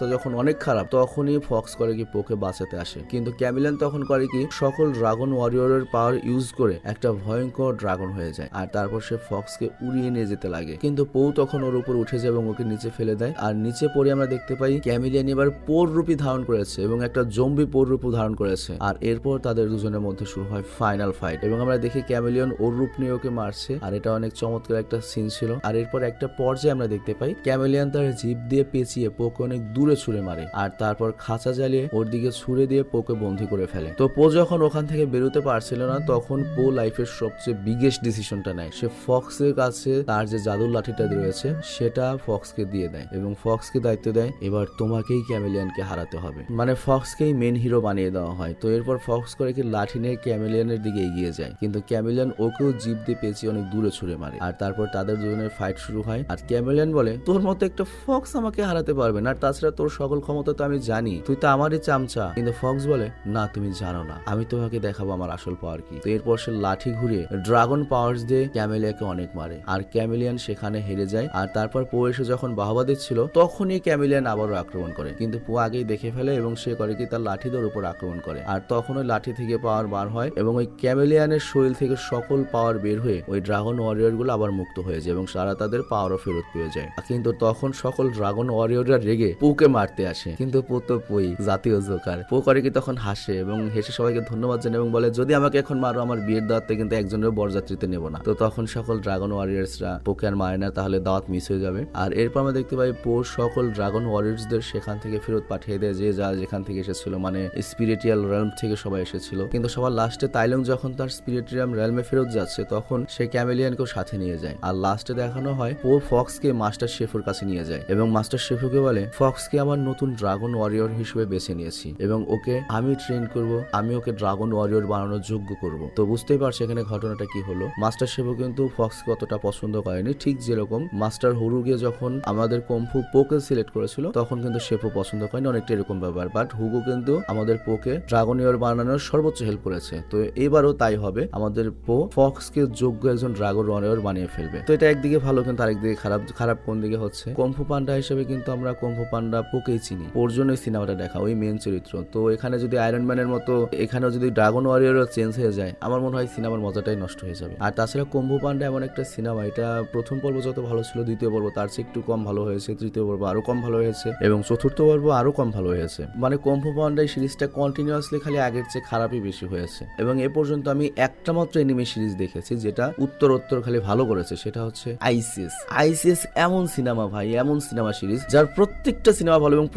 তো যখন অনেক খারাপ, তখনই ফক্স করে কি পোকে বাঁচাতে আসে। কিন্তু ক্যামিলিয়ান তখন করে কি সকল ড্রাগন ওয়ারিয়রের পাওয়ার ইউজ করে একটা ভয়ঙ্কর ড্রাগন হয়ে যায় আর তারপর সে ফক্সকে উড়িয়ে নিয়ে যেতে লাগে। কিন্তু পৌ তখন ওর উপর উঠে যায় এবং ওকে নিচে ফেলে দেয়। আর নিচে পড়ে আমরা দেখতে পাই ক্যামিলিয়ান এবার পোর রূপী ধারণ করেছে এবং একটা জম্বি পোর রূপ ধারণ করেছে। আর এরপর তাদের দুজনের মধ্যে শুরু হয় ফাইনাল ফাইট এবং আমরা দেখি ক্যামিলিয়ন ওর রূপ নিয়ে ওকে মারছে। আর এটা অনেক চমৎকার একটা সিন ছিল। আর এরপর একটা পর্যায়ে আমরা দেখতে পাই ক্যামেলিয়ান তার জিপ দিয়ে পেঁচিয়ে পোকে অনেক দূরে ছুঁড়ে মারে আর তারপর খাঁচা জ্বালিয়ে ওর দিকে ছুঁড়ে দিয়ে পোকে বন্দি করে ফেলে। তো পো যখন ওখান থেকে বেরোতে পারছিল না, তখন পো লাইফের সবচেয়ে বিগেস্ট ডিসিশনটা নেয়। সে ফক্সের কাছে তার যে জাদুর লাঠিটা রয়েছে, সেটা ফক্সকে দিয়ে দেয় এবং ফক্সকে দায়িত্ব দেয়, এবার তোমাকেই ক্যামেলিয়ানকে হারাতে হবে। মানে ফক্সকেই মেন হিরো বানিয়ে দেওয়া হয়। তো এরপর ফক্স করে কি লাঠি নিয়ে ক্যামেলিয়ানের দিকে এগিয়ে যায়। কিন্তু ক্যামেলিয়ান ওকেও জিপ দিয়ে পেঁচিয়ে অনেক দূরে ছুড়ে মারে। আর তারপর তাদের দুজনের ফাইট শুরু হয়। আর ক্যামেলিয়ান বলে, তোর মতো একটা ফক্স আমাকে হারাতে পারবে না। তাছাড়া তোর সকল ক্ষমতা তো আমি জানি। তুই তো আমারই চামচা। কিন্তু ফক্স বলে, না, তুমি জানো না। আমি তোমাকে দেখাবো আমার আসল পাওয়ার কি। তো এরপর সে লাঠি ঘুরিয়ে ড্রাগন পাওয়ার্স দিয়ে ক্যামেলিয়াকে অনেক মারে। আর ক্যামেলিয়ান সেখানে হেরে যায়। আর তারপর পো এসে যখন বাহবা দিচ্ছিল, তখনই ক্যামেলিয়ান আবারও আক্রমণ করে। কিন্তু পো আগেই দেখে ফেলে এবং সে করে কি তার লাঠিদের উপর আক্রমণ করে। আর তখন ওই লাঠি থেকে পাওয়ার বার হয় এবং ওই ক্যামেলিয়ানের শরীর থেকে সকল পাওয়ার বের হয়ে ওই ড্রাগন ওয়ারিয়রগুলো আবার মুক্ত হয়ে যায় এবং সারা তাদের পাওয়ারও ফেরত পেয়ে যায়। কিন্তু তখন সকল ড্রাগন ওয়ারিয়ররা রেগে পুকে মারতে আসে। কিন্তু পো তো পই, জাতীয় জোকার। পো করে কি তখন হাসে এবং হেসে সবাইকে ধন্যবাদ জানায় এবং বলে, যদি আমাকে এখন মারো, আমার বিয়ের দাওয়াতে কিন্তু একজনের বরযাত্রীতে নেব না। তো তখন সকল ড্রাগন ওয়ারিয়ার্সরা পোকে আর মারে না, তাহলে দাওয়াত মিস হয়ে যাবে। আর এরপর আমরা দেখতে পাই, পো সকল ড্রাগন ওয়ারিয়ার্সদের সেখান থেকে ফেরত পাঠিয়ে দেয়, যে যা যেখান থেকে এসেছিল মানে স্পিরিটিয়াল রেলম থেকে সবাই এসেছিল। কিন্তু সবার লাস্টে তাইলং যখন তার স্পিরিটিয়াম রেলমে ফেরত যাচ্ছে, তখন সে ক্যামেলিয়ানকেও সাথে নিয়ে যায়। আর লাস্টে দেখানো হয়, পো ফক্সকে মাস্টার শেফুর কাছে নিয়ে যায় এবং মাস্টার শেফুকে বলে ফক্সকে আমার নতুন ড্রাগন ওয়ারিয়র হিসেবে বেছে নিয়েছি এবং ওকে আমি ট্রেন করব, আমি ওকে ড্রাগন ওয়ারিয়র বানানোর যোগ্য করব। তো বুঝতেই পারছি এখানে ঘটনাটা কি হলো? মাস্টার শেফু কিন্তু ফক্সকে অতটা পছন্দ করেনি, ঠিক যেরকম মাস্টার হুরুগে যখন আমাদের কম্ফু পোকে সিলেক্ট করেছিল, তখন কিন্তু শেফু পছন্দ করেনি, অনেকটা এরকম ব্যাপার। বাট হুগো কিন্তু আমাদের পোকে ড্রাগন ইয়ার বানানোর সর্বোচ্চ হেল্প করেছে। তো এবারও তাই হবে, আমাদের পো ফক্সকে যোগ্য একজন ড্রাগন ওয়ারিয়র বানিয়ে ফেলবে। তো এটা একদিকে ভালো কিন্তু আরেকদিকে খারাপ খারাপ কোন দিকে হচ্ছে? কম্ফু পান্ডা হিসেবে কিন্তু আমরা কম্ফু পান্ডা পোকেই চিনি। ওর জন্য সিনেমাটা দেখা, ওই মেন চরিত্র। তো এখানে যদি আয়রন ম্যানের মতো, এখানেও যদি ড্রাগন ওয়ারিয়রও চেঞ্জ হয়ে যায়, আমার মনে হয় সিনেমার মজাটাই নষ্ট হয়ে যাবে। আর তাছাড়া কম্বু পান্ডা এমন একটা সিনেমা, এটা প্রথম পর্ব যত ভালো ছিল, দ্বিতীয় পর্ব তার চেয়ে একটু কম ভালো হয়েছে, তৃতীয় পর্ব আরও কম ভালো হয়েছে, এবং চতুর্থ পর্ব আরও কম ভালো হয়েছে। মানে কম্বু পান্ডা সিরিজটা কন্টিনিউয়াসলি খালি আগের চেয়ে খারাপই বেশি হয়েছে। এবং এ পর্যন্ত আমি একটা মাত্র এনিমে সিরিজ দেখেছি, যেটা উত্তর উত্তর খালি ভালো করেছে, সেটা হচ্ছে আইসিএস আইসিএস এমন সিনেমা ভাই, এমন সিনেমা সিরিজ, যার প্রত্যেকটা সিনেমা ভালো এবং